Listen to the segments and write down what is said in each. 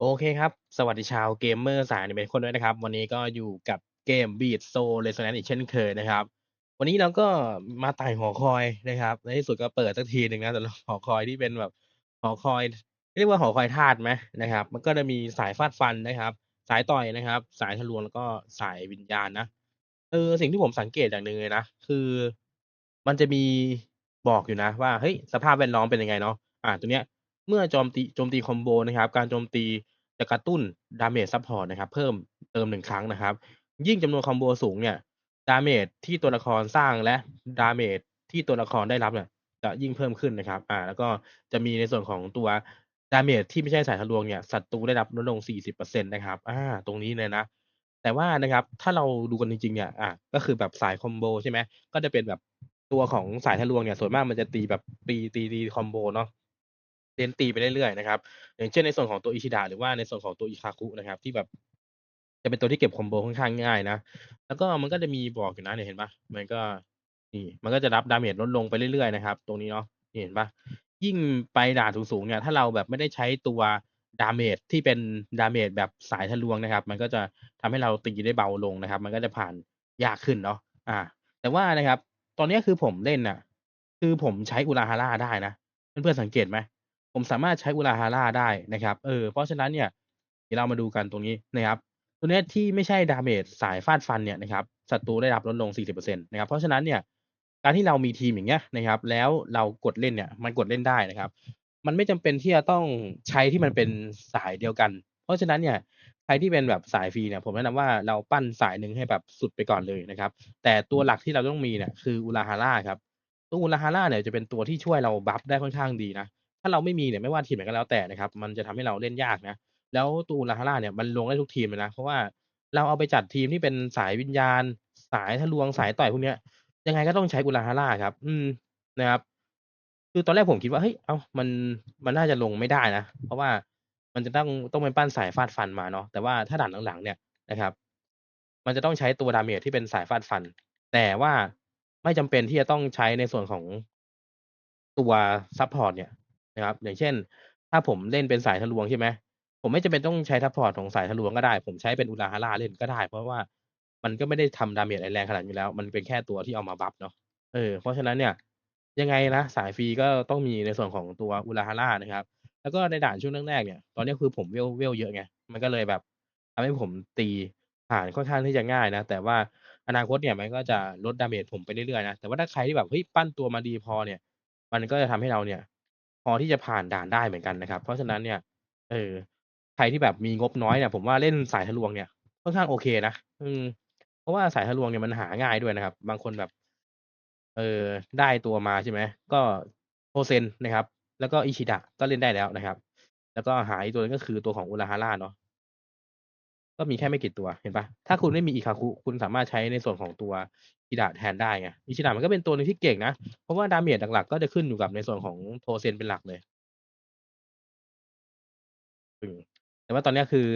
โอเคครับ สวัสดีชาวเกมเมอร์สายอนิเมะทุกคนด้วยนะครับ วันนี้ก็อยู่กับเกม Beat Soul Resonance อีกเช่นเคยนะครับ วันนี้เราก็มาไต่หอคอยนะครับ ในที่สุดก็เปิดสักทีหนึ่งนะสำหรับหอคอยที่เป็นแบบหอคอย เรียกว่าหอคอยทาสไหมนะครับ มันก็จะมีสายฟาดฟันนะครับ สายต่อยนะครับ สายทะลวงแล้วก็สายวิญญาณนะเออสิ่งที่ผมสังเกตอย่างหนึ่งเลยนะ คือ มันจะมีบอกอยู่นะว่าเฮ้ยสภาพแวดล้อมเป็นยังไงเนาะอ่าตัวเนี้ยเมื่อโจมตีโจมตีคอมโบนะครับ การโจมตี จะกระตุ้น damage support นะครับเพิ่มเติมหนึ่งครั้งนะครับ ยิ่งจำนวนคอมโบสูงเนี่ย damage ที่ตัวละครสร้างและ damage ที่ตัวละครได้รับเนี่ยจะยิ่งเพิ่มขึ้นนะครับอ่าแล้วก็จะมีในส่วนของตัว damage ที่ไม่ใช่สายทะลวงเนี่ยศัตรูได้รับลดลง 40%นะครับอ่าตรงนี้เลยนะ แต่ว่านะครับถ้าเราดูกันจริงๆเนี่ยอ่าก็คือแบบสายคอมโบใช่ไหมก็จะเป็นแบบตัวของสายทะลวงเนี่ยส่วนมากมันจะตีแบบตีตีตีคอมโบเนาะ เน้นตีไปเรื่อยๆนะครับอย่างเช่นในส่วนของตัวอิชิดะหรือว่าในส่วนของตัวอิคาคุนะครับที่แบบจะเป็นตัวที่เก็บคอมโบค่อนข้างง่ายนะแล้วก็มันก็จะมีบอกอยู่นะเนี่ยเห็นปล่า?มันก็นี่มันก็จะรับ damage ลดลงไปเรื่อยๆนะครับ ตรงนี้เนาะนี่เห็นปล่า?ยิ่งไปด่าสูงๆเนี่ย ถ้าเราแบบไม่ได้ใช้ตัว damage ที่เป็น damage แบบสายทะลวงนะครับ มันก็จะทำให้เราตีได้เบาลงนะครับ มันก็จะผ่านยากขึ้นเนาะอ่า แต่ว่านะครับ ตอนนี้คือผมเล่นน่ะ คือผมใช้อุราฮาระได้นะเพื่อนๆสังเกตไหม? ผมสามารถใช้อุราฮาระได้นะครับ เออ เพราะฉะนั้นเนี่ยเดี๋ยวเรามาดูกันตรงนี้นะครับ ตัวนี้ที่ไม่ใช่ damage สายฟาดฟันเนี่ยนะครับศัตรูได้รับลดลง 40%นะครับ เพราะฉะนั้นเนี่ย การที่เรามีทีมอย่างเงี้ยนะครับ แล้วเรากดเล่นเนี่ยมันกดเล่นได้นะครับ มันไม่จำเป็นที่จะต้องใช้ที่มันเป็นสายเดียวกัน เพราะฉะนั้นเนี่ยใครที่เป็นแบบสายฟรีเนี่ยผมแนะนำว่าเราปั้นสายหนึ่งให้แบบสุดไปก่อนเลยนะครับ แต่ตัวหลักที่เราต้องมีเนี่ยคืออุราฮาระครับตัวอุราฮาระเนี่ยจะเป็นตัวที่ช่วยเราบัฟได้ค่อนข้างดีนะาเราไม่มีเนี่ยไม่ว่าทีมไหนก็แล้วแต่นะครับ มันจะทำให้เราเล่นยากนะ แล้วตัวอุราฮาระเนี่ยมันลงได้ทุกทีมเลยนะ เพราะว่าเราเอาไปจัดทีมที่เป็นสายวิญญาณ สายทะลวงสายต่อยพวกเนี้ย ยังไงก็ต้องใช้อุราฮาระครับ อืมนะครับ คือตอนแรกผมคิดว่าเฮ้ยเอ้ามันมันน่าจะลงไม่ได้นะ เพราะว่ามันจะต้องต้องไปปั้นสายฟาดฟันมาเนาะแต่ว่าถ้าด่านหลังๆเนี่ยนะครับ มันจะต้องใช้ตัว damage ที่เป็นสายฟาดฟัน แต่ว่าไม่จำเป็นที่จะต้องใช้ในส่วนของตัวซัปพอร์ตเนี่ย นะครับ อย่างเช่น ถ้าผมเล่นเป็นสายทะลวงใช่ไหมผมไม่จำเป็นต้องใช้ซัปพอร์ตของสายทะลวงก็ได้ ผมใช้เป็นอุราฮาระเล่นก็ได้ เพราะว่ามันก็ไม่ได้ทำ damage อะไรแรงขนาดนี้แล้ว มันเป็นแค่ตัวที่เอามาบัฟเนาะเออเพราะฉะนั้นเนี่ยยังไงนะสายฟรีก็ต้องมีในส่วนของตัวอุราฮาระนะครับ แล้วก็ในด่านช่วงแรกๆเนี่ย ตอนนี้คือผมเวลเวลเยอะไงมันก็เลยแบบทำให้ผมตีผ่านค่อนข้างที่จะง่ายนะ แต่ว่าอนาคตเนี่ยมันก็จะลด damage ผมไปเรื่อยๆนะแต่ว่าถ้าใครที่แบบเฮ้ยปั้นตัวมาดีพอเนี่ย มันก็จะทำให้เราเนี่ย พอที่จะผ่านด่านได้เหมือนกันนะครับ เพราะฉะนั้นเนี่ย เออ ใครที่แบบมีงบน้อยเนี่ย ผมว่าเล่นสายทะลวงเนี่ยค่อนข้างโอเคนะอืม เพราะว่าสายทะลวงเนี่ยมันหาง่ายด้วยนะครับ บางคนแบบ เออได้ตัวมาใช่ไหมก็โฮเซนนะครับ แล้วก็อิชิดะก็เล่นได้แล้วนะครับ แล้วก็หาอีกตัวนึงก็คือตัวของอุราฮาร่าเนาะ ก็มีแค่ไม่กี่ตัวเห็นปล่า?ถ้าคุณไม่มีอิคาคุคุณสามารถใช้ในส่วนของตัวอิดะแทนได้ไงอิชิดะมันก็เป็นตัวหนึ่งที่เก่งนะ เพราะว่า damage หลักๆก็จะขึ้นอยู่กับในส่วนของ Hosen เป็นหลักเลยแต่ว่าตอนนี้คือ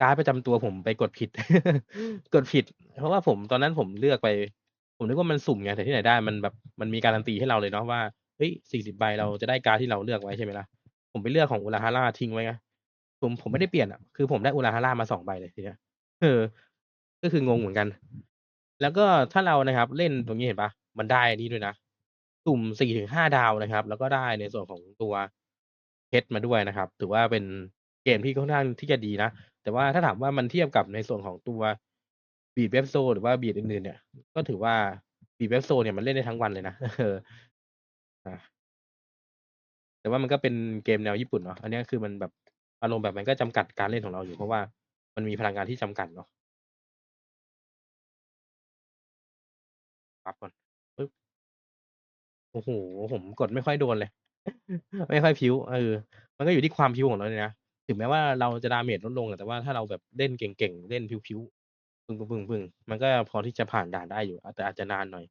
การ์ดประจำตัวผมไปกดผิด กดผิด เพราะว่าผมตอนนั้นผมเลือกไป ผมนึกว่ามันสุ่มไงแต่ที่ไหนได้มันแบบมันมีการันตีให้เราเลยเนาะว่าเฮ้ย40ใบเราจะได้การ์ดที่เราเลือกไว้ใช่ไหมล่ะผมไปเลือกของอุราฮาระทิ้งไว้ไง ผมผมไม่ได้เปลี่ยนอะคือผมได้อุราฮาระมา2ใบเลยทีเนี้ยเออ ก็คืองงเหมือนกัน แล้วก็ถ้าเรานะครับ เล่นตรงนี้เห็นปล่า?มันได้อันนี้ด้วยนะสุ่ม4-5ดาวนะครับ แล้วก็ได้ในส่วนของตัวเพชรมาด้วยนะครับ ถือว่าเป็นเกมที่ค่อนข้างที่จะดีนะ แต่ว่าถ้าถามว่ามันเทียบกับในส่วนของตัว Beat Web Soul หรือว่า Beat อื่นๆเนี่ย ก็ถือว่า Beat Web Soul เนี่ยมันเล่นได้ทั้งวันเลยนะเออแต่ว่ามันก็เป็นเกมแนวญี่ปุ่นเนาะ อันนี้คือมันแบบ อารมณ์แบบมันก็จำกัดการเล่นของเราอยู่เพราะว่ามันมีพลังงานที่จำกัดเนาะปั๊บก่อนปึ๊บโอ้โฮผมกดไม่ค่อยโดนเลย ไม่ค่อยพิ้วเออ มันก็อยู่ที่ความพิ้วของเราด้วยนะถึงแม้ว่าเราจะ damage ลดลงแต่ว่าถ้าเราแบบเล่นเก่งๆเล่นพิ้วๆปึ้งๆๆๆมันก็พอที่จะผ่านด่านได้อยู่แต่อาจจะนานหน่อย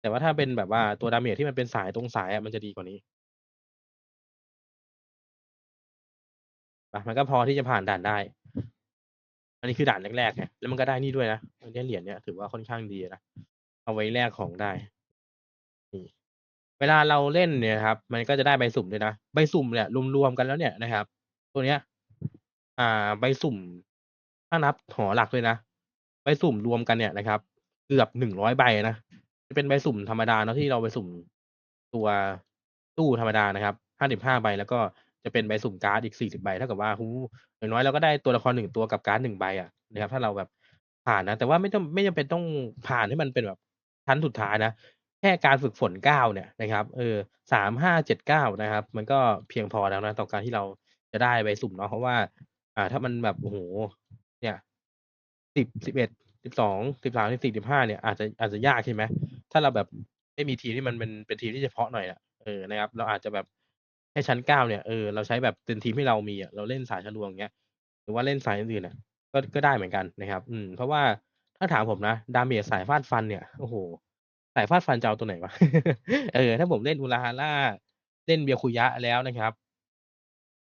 แต่ว่าถ้าเป็นแบบว่าตัว damage ที่มันเป็นสายตรงสายอะมันจะดีกว่านี้ มันก็พอที่จะผ่านด่านได้ อันนี้คือด่านแรกๆไงแล้วมันก็ได้นี่ด้วยนะอันเนี้ยเหรียญเนี่ยถือว่าค่อนข้างดีนะเอาไว้แลกของได้นี่เวลาเราเล่นเนี่ยครับ มันก็จะได้ใบสุ่มด้วยนะใบสุ่มเนี่ยรวมๆกันแล้วเนี่ยนะครับ ตัวเนี้ย อ่า ใบสุ่มถ้านับหอหลักด้วยนะใบสุ่มรวมกันเนี่ยนะครับ เกือบ100ใบนะจะเป็นใบสุ่มธรรมดาเนาะที่เราไปสุ่มตัวตู้ธรรมดานะครับ55ใบแล้วก็ จะเป็นใบสุ่มการ์ดอีก40ใบเท่ากับว่าโอ้โฮอย่างน้อยเราก็ได้ตัวละคร1ตัวกับการ์ด1ใบอะนะครับ ถ้าเราแบบผ่านนะ แต่ว่าไม่จำไม่จำเป็นต้องผ่านให้มันเป็นแบบชั้นสุดท้ายนะแค่การฝึกฝน9เนี่ยนะครับเออ3 5 7 9นะครับ มันก็เพียงพอแล้วนะต่อการที่เราจะได้ใบสุ่มเนาะเพราะว่า อ่า ถ้ามันแบบโอ้โฮเนี่ย10 11 12 13 14 15เนี่ยอาจจะอาจจะยากใช่ไหมถ้าเราแบบไม่มีทีมที่มันเป็นเป็นทีมที่เฉพาะหน่อยอะเออนะครับ เราอาจจะแบบ ให้ชั้น9เนี่ยเออเราใช้แบบเป็นทีมที่เรามีอะเราเล่นสายทะลวงเงี้ยหรือว่าเล่นสายอื่นๆอะก็ก็ได้เหมือนกันนะครับ อืม เพราะว่าถ้าถามผมนะดาเมจสายฟาดฟันเนี่ยโอ้โฮสายฟาดฟันจะเอาตัวไหนวะเออ ถ้าผมเล่น Urahara เล่น Byakuya แล้วนะครับ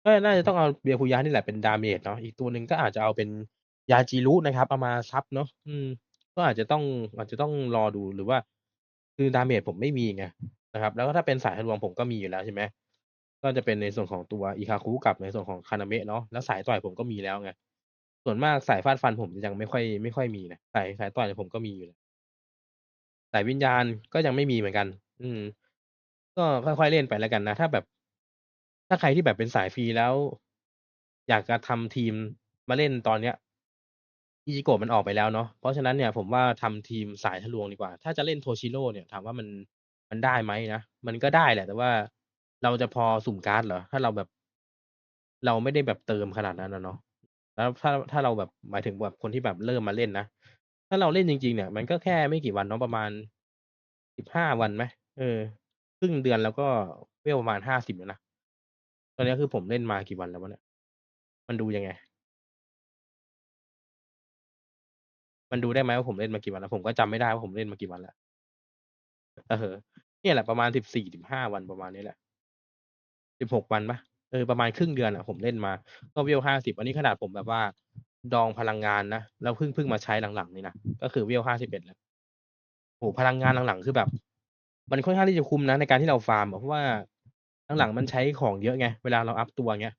ก็น่าจะต้องเอา Byakuya นี่แหละเป็นดาเมจเนาะอีกตัวหนึ่งก็อาจจะเอาเป็น Yajiru นะครับเอามาซับเนาะอืม ก็อาจจะต้องอาจจะต้องรอดูหรือว่า คือดาเมจผมไม่มีไงนะครับ แล้วก็ถ้าเป็นสายทะลวงผมก็มีอยู่แล้วใช่ไหม ก็จะเป็นในส่วนของตัว Ikaku กับในส่วนของ Kaname เนาะแล้วสายต่อยผมก็มีแล้วไงส่วนมากสายฟาดฟันผมยังไม่ค่อยไม่ค่อยมีนะสายสายต่อยผมก็มีอยู่แล้วสายวิญญาณก็ยังไม่มีเหมือนกัน อืม ก็ค่อยๆเล่นไปแล้วกันนะถ้าแบบ ถ้าใครที่แบบเป็นสายฟรีแล้ว อยากจะทำทีมมาเล่นตอนเนี้ย Ichigo มันออกไปแล้วเนาะเพราะฉะนั้นเนี่ยผมว่าทำทีมสายทะลวงดีกว่า ถ้าจะเล่น Toshiro เนี่ยถามว่ามันมันได้ไหมนะมันก็ได้แหละ แต่ว่า เราจะพอสุ่มการ์ดเหรอ ถ้าเราแบบ เราไม่ได้แบบเติมขนาดนั้นอะเนาะแล้วถ้าถ้าเราแบบหมายถึงแบบคนที่แบบเริ่มมาเล่นนะถ้าเราเล่นจริงๆเนี่ย มันก็แค่ไม่กี่วันเนาะประมาณ15วันไหมเออครึ่งเดือนเราก็เวลประมาณ50แล้วนะตอนนี้คือผมเล่นมากี่วันแล้ววะเนี่ยมันดูยังไง?มันดูได้ไหมว่าผมเล่นมากี่วันแล้ว ผมก็จำไม่ได้ว่าผมเล่นมากี่วันแล้วเออเนี่ยแหละประมาณ14-15วันประมาณนี้แหละ 16 วันปล่าเออ ประมาณครึ่งเดือนอะผมเล่นมา ก็เวล 50 อันนี้ขนาดผมแบบว่า ดองพลังงานนะ แล้วเพิ่งเพิ่งมาใช้หลังๆนี่นะ ก็คือเวล 51 แล้วโอ้โฮพลังงานหลังๆ คือแบบ มันค่อนข้างที่จะคุ้มนะ ในการที่เราฟาร์ม เพราะว่าหลังๆมันใช้ของเยอะไง เวลาเราอัปตัวเงี้ย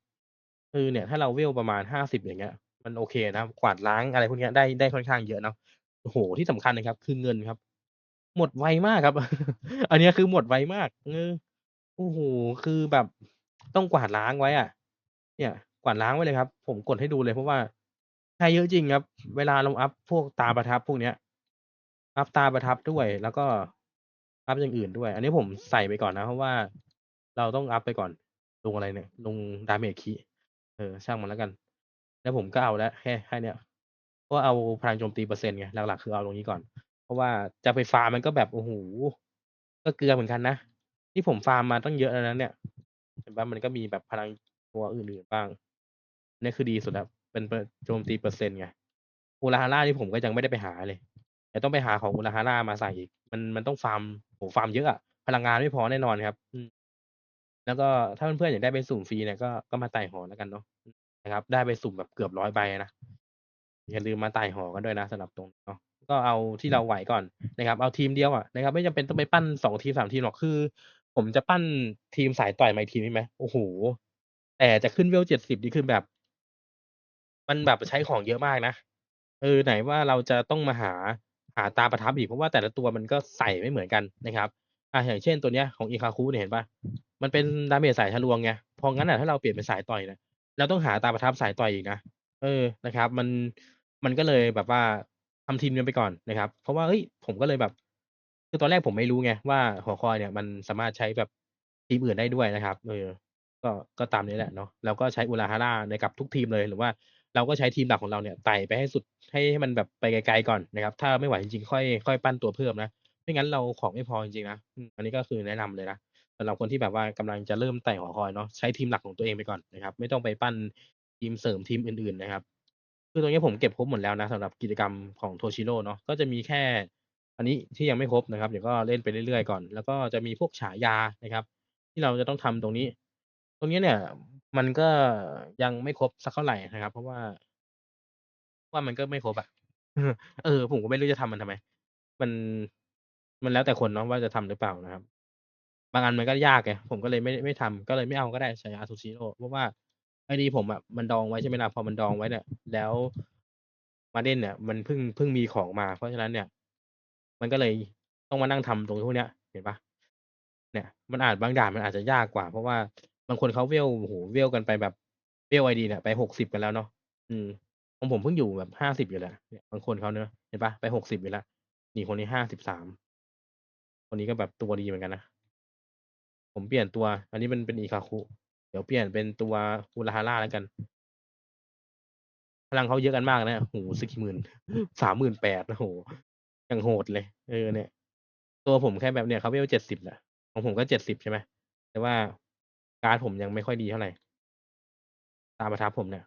เออเนี่ย ถ้าเราเวลประมาณ 50 อย่างเงี้ย มันโอเคนะ กวาดล้างอะไรพวกเนี้ยได้ได้ค่อนข้างเยอะเนาะโอ้โฮที่สำคัญนะครับ คือเงินครับ หมดไวมากครับ อันเนี้ยคือหมดไวมากเออ โอ้โฮ คือแบบ ต้องกวาดล้างไว้อะ เนี่ย กวาดล้างไว้เลยครับ ผมกดให้ดูเลย เพราะว่าใช้เยอะจริงครับ เวลาเราอัปพวกตาประทับพวกเนี้ย อัปตาประทับด้วย แล้วก็อัปอย่างอื่นด้วย อันนี้ผมใส่ไปก่อนนะ เพราะว่าเราต้องอัปไปก่อน ลงอะไรเนี่ย ลง damage คิเออ ช่างมันแล้วกัน แล้วผมก็เอาแล้ว แค่ แค่เนี้ย ก็เอาพลังโจมตีเปอร์เซ็นต์ไง หลัก ๆ คือเอาตรงนี้ก่อน เพราะว่าจะไปฟาร์มมันก็แบบ โอ้โฮ ก็เกลือเหมือนกันนะ นี่ผมฟาร์มมาตั้งเยอะแล้วนะเนี่ย เห็นป่ามันก็มีแบบพลังตัวอื่นๆบ้างเนี่ยคือดีสุดแล้วเป็นปโจมตีเปอร์เซ็นต์ไง Urahara นี่ผมก็ยังไม่ได้ไปหาเลยเดี๋ยวต้องไปหาของ Urahara มาใส่อีก มันมันต้องฟาร์มโอ้ฟาร์มเยอะอะพลังงานไม่พอแน่นอนครับอืมแล้วก็ถ้าเพื่อนๆอยากได้ใบสุ่มฟรีเนี่ยก็ก็มาไต่หอแล้วกันเนาะนะครับ ได้ใบสุ่มแบบเกือบ100ใบนะอย่าลืมมาไต่หอกันด้วยนะสำหรับตรงเนาะก็เอาที่เราไหวก่อนนะครับ เอาทีมเดียวอะนะครับ ไม่จำเป็นต้องไปปั้น2ทีม3ทีมหรอกคือ ผมจะปั้นทีมสายต่อยมาอีกทีใช่ไหมโอ้โฮแต่จะขึ้นเวล70นี่คือแบบ มันแบบใช้ของเยอะมากนะ เออ ไหนว่าเราจะต้องมาหาหาตาประทับอีก เพราะว่าแต่ละตัวมันก็ใส่ไม่เหมือนกันนะครับอาอย่างเช่นตัวเนี้ยของ Ikaku เนี่ยเห็นปล่ามันเป็นดาเมจสายทะลวงไงเพราะงั้นน่ะถ้าเราเปลี่ยนเป็นสายต่อยเนี่ยเราต้องหาตาประทับสายต่อยอีกนะ เออ นะครับ มัน มันก็เลยแบบว่าทำทีมกันไปก่อนนะครับ เพราะว่า เฮ้ย ผมก็เลยแบบ คือตอนแรกผมไม่รู้ไงว่าหอคอยเนี่ยมันสามารถใช้แบบทีมอื่นได้ด้วยนะครับ เออ ก็ก็ตามนี้แหละเนาะเราก็ใช้ Urahara ในกับทุกทีมเลยหรือว่าเราก็ใช้ทีมหลักของเราเนี่ยไต่ไปให้สุดให้ให้มันแบบไปไกลๆก่อนนะครับ ถ้าไม่ไหวจริงๆค่อยค่อยปั้นตัวเพิ่มนะไม่งั้นเราของไม่พอจริงๆนะอืมอันนี้ก็คือแนะนำเลยนะสำหรับคนที่แบบว่ากำลังจะเริ่มไต่หอคอยเนาะใช้ทีมหลักของตัวเองไปก่อนนะครับ ไม่ต้องไปปั้นทีมเสริมทีมอื่น ๆนะครับ คือตรงนี้ผมเก็บครบหมดแล้วนะสำหรับกิจกรรมของ Toshiro เนาะก็จะมีแค่ อันนี้ที่ยังไม่ครบนะครับเดี๋ยวก็เล่นไปเรื่อยๆก่อน แล้วก็จะมีพวกฉายานะครับ ที่เราจะต้องทำตรงนี้ ตรงนี้เนี่ย มันก็ยังไม่ครบสักเท่าไหร่นะครับ เพราะว่า ว่ามันก็ไม่ครบอะเออ ผมก็ไม่รู้จะทำมันทำไม มันมันแล้วแต่คนเนาะว่าจะทำหรือเปล่านะครับ บางอันมันก็ยากไงผมก็เลยไม่ไม่ทำก็เลยไม่เอาก็ได้ฉายา Toshiro เพราะว่าไอ้ดีผมอะมันดองไว้ใช่ไหมล่ะพอมันดองไว้เนี่ย แล้วมาเด่นเนี่ย มันเพิ่งเพิ่งมีของมา เพราะฉะนั้นเนี่ย มันก็เลยต้องมานั่งทำตรงพวกเนี้ย เห็นปล่า?เนี่ย มันอาจบางด่านมันอาจจะยากกว่า เพราะว่าบางคนเขา Vel โอ้โฮ Vel กันไปแบบ Vel ไอดีเนี่ยไป60กันแล้วเนาะอืมของผมเพิ่งอยู่แบบ50อยู่เลยอะเนี่ยบางคนเขาเนาะเห็นเปล่า?ไป60อยู่แล้วนี่คนนี้53คนนี้ก็แบบตัวดีเหมือนกันนะผมเปลี่ยนตัว อันนี้มันเป็น Ikaku เดี๋ยวเปลี่ยนเป็นตัว Urahara แล้วกัน พลังเขาเยอะกันมากนะโอ้โฮ40,000 38,000โอ้โฮ อย่างโหดเลย เออเนี่ย ตัวผมแค่แบบเนี่ยเขา Vel 70น่ะของผมก็70ใช่ไหมแต่ว่าการ์ดผมยังไม่ค่อยดีเท่าไหร่ ตาประทับผมเนี่ย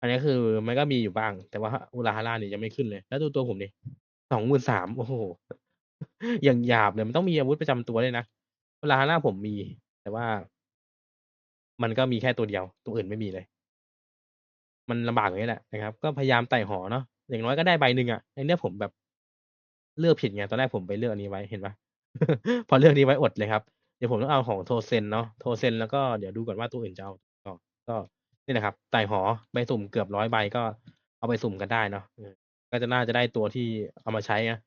อันนี้คือมันก็มีอยู่บ้าง แต่ว่า Urahara เนี่ยยังไม่ขึ้นเลย แล้วดูตัวผมดิ23,000โอ้โฮอย่างหยาบเลยมันต้องมีอาวุธประจำตัวด้วยนะ Urahara ผมมี แต่ว่า มันก็มีแค่ตัวเดียว ตัวอื่นไม่มีเลย มันลำบากตรงนี้แหละนะครับ ก็พยายามไต่หอเนาะ อย่างน้อยก็ได้ใบหนึ่งอะอันเนี้ยผมแบบเลือกผิดไงตอนแรกผมไปเลือกอันนี้ไว้เห็นปล่าพอเลือกนี้ไว้อดเลยครับ เดี๋ยวผมต้องเอาของ Tosen เนาะ Tosen แล้วก็เดี๋ยวดูก่อนว่าตัวอื่นจะเอาก็นี่แหละครับไต่หอใบสุ่มเกือบ100ใบก็เอาไปสุ่มกันได้เนาะก็จะน่าจะได้ตัวที่เอามาใช้นะ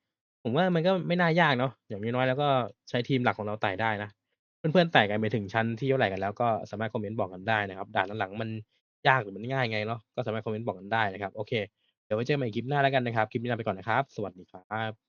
ผมว่ามันก็ไม่น่ายากเนาะอย่างน้อยๆเราก็ใช้ทีมหลักของเราไต่ได้นะเพื่อนๆไต่กันไปถึงชั้นที่เท่าไหร่กันแล้วก็สามารถคอมเมนต์บอกกันได้นะครับด่านหลังมันยากหรือมันง่ายไงเนาะก็สามารถคอมเมนต์บอกกันได้นะครับ โอเค ดี๋ยวไว้เจอกันใหม่คลิปหน้าแล้วกันนะครับ คลิปนี้ลาไปก่อนนะครับ สวัสดีครับ